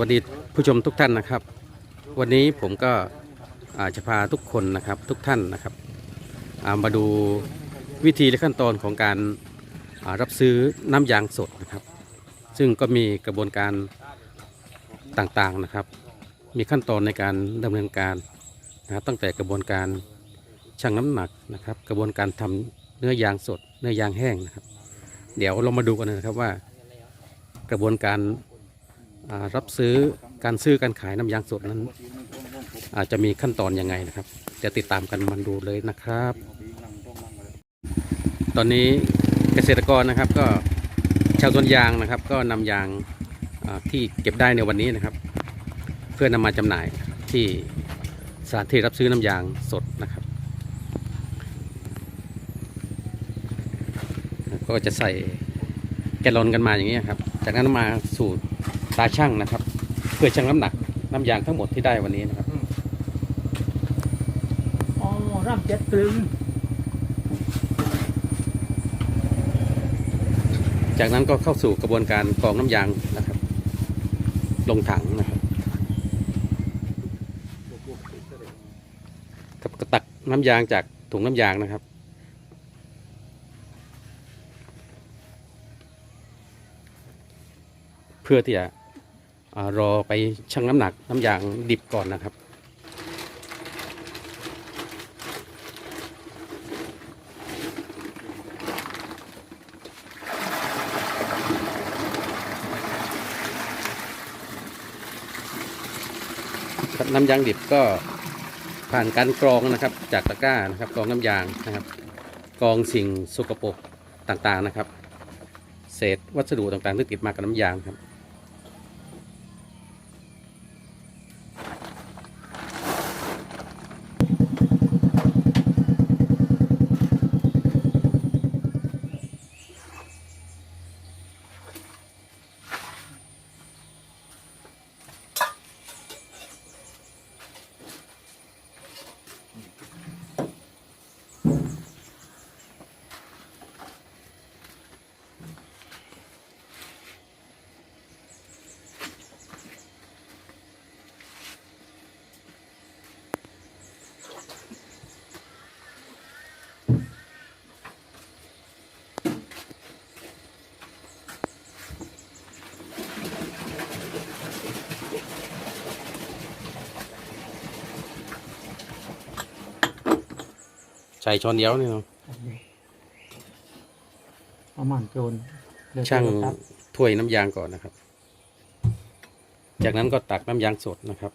วัสดีผู้ชมทุกท่านนะครับ วันนี้ผมก็จะพาทุกคนนะครับทุกท่านนะครับามาดูวิธีและขั้นตอนของการารับซื้อน้ำยางสดนะครับ ซึ่งก็มีกระบวนการต่างๆนะครับ มีขั้นตอนในการดำเนินการนะครับตั้งแต่กระบวนการชั่งน้ำหนักนะครับ กระบวนการทำเนื้อยางสด เนื้อยางแห้งนะครับ เดี๋ยวเรามาดูกันนะครับว่ากระบวนการ รับซื้อการซื้อการขายน้ำยางสดนั้น อาจจะมีขั้นตอนยังไงนะครับจะติดตามกันมันดูเลยนะครับ ตอนนี้เกษตรกรนะครับก็ชาวสวนยางนะครับ ก็นำยางที่เก็บได้ในวันนี้นะครับ เพื่อนำมาจำหน่ายที่สถานที่รับซื้อน้ำยางสดนะครับ ก็จะใส่แกลลอนกันมาอย่างนี้ครับ จากนั้นมาสู่ตาช่างนะครับ เพื่อชั่งน้ำหนักน้ำยางทั้งหมดที่ได้วันนี้นะครับอ๋อร่ำเจ็ดกลึงจากนั้นก็เข้าสู่กระบวนการกรองน้ำยางนะครับ ลงถังนะครับกับกระตักน้ำยางจากถุงน้ำยางนะครับเพื่อที่จะอา รอไปชั่งน้ำหนักน้ำยางดิบก่อนนะครับครับ น้ำยางดิบก็ผ่านการกรองนะครับจากตะกร้านะครับกรองน้ำยางนะครับกรองสิ่งสกปรกต่างๆนะครับ เศษวัสดุต่างๆที่ติดมากับน้ำยางครับ ใช้ช้อนเดียวนี่เนาะประมาณโจรเดี๋ยวช่างจะตัดถ้วยน้ำยางก่อนนะครับ จากนั้นก็ตักน้ำยางสดนะครับ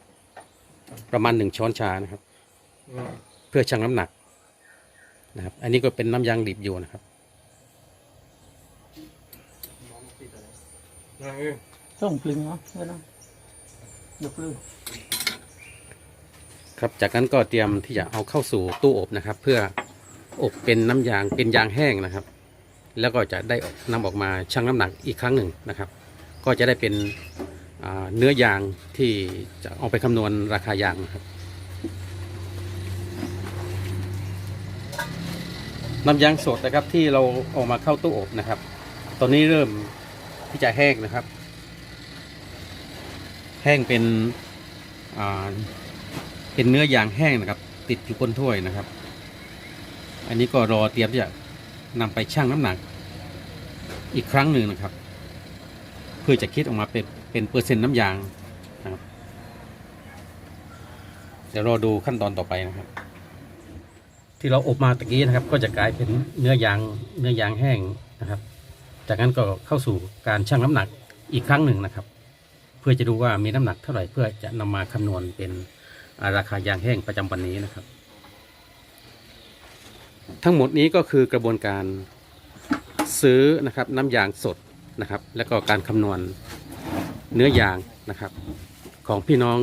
ประมาณหนึ่งช้อนชานะครับ เพื่อชั่งน้ำหนักนะครับ อันนี้ก็เป็นน้ำยางดิบอยู่นะครับส่งกลึงเนาะเพื่อนเนาะยกกลึง ครับจากนั้นก็เตรียมที่จะเอาเข้าสู่ตู้อบนะครับ เพื่ออบเป็นน้ำยางเป็นยางแห้งนะครับ แล้วก็จะได้นำออกมาชั่งน้ำหนักอีกครั้งหนึ่งนะครับ ก็จะได้เป็นเนื้อยางที่จะเอาไปคำนวณราคายางนะครับน้ำยางสดนะครับที่เราเออกมาเข้าตู้อบนะครับ ตอนนี้เริ่มที่จะแห้งนะครับ แห้งเป็นอ่า เป็นเนื้อยางแห้งนะครับ ติดอยู่บนถ้วยนะครับ อันนี้ก็รอเตรียมจะนำไปชั่งน้ำหนัก อีกครั้งหนึ่งนะครับ เพื่อจะคิดออกมาเป็นเป็นเปอร์เซ็นต์น้ำยางนะครับเดี๋ยวรอดูขั้นตอนต่อไปนะครับ ที่เราอบมาตะกี้นะครับ ก็จะกลายเป็นเนื้อยางเนื้อยางแห้งนะครับ จากนั้นก็เข้าสู่การชั่งน้ำหนักอีกครั้งหนึ่งนะครับ เพื่อจะดูว่ามีน้ำหนักเท่าไหร่เพื่อจะนำมาคำนวณเป็น ราคายางแห้งประจำวันนี้นะครับ ทั้งหมดนี้ก็คือกระบวนการซื้อนะครับน้ำยางสดนะครับ แล้วก็การคำนวณเนื้อยางนะครับ ของพี่น้อง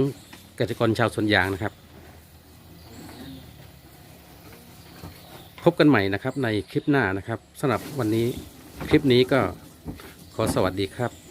เกษตรกรชาวสวนยางนะครับ พบกันใหม่นะครับในคลิปหน้านะครับสำหรับวันนี้คลิปนี้ก็ขอสวัสดีครับ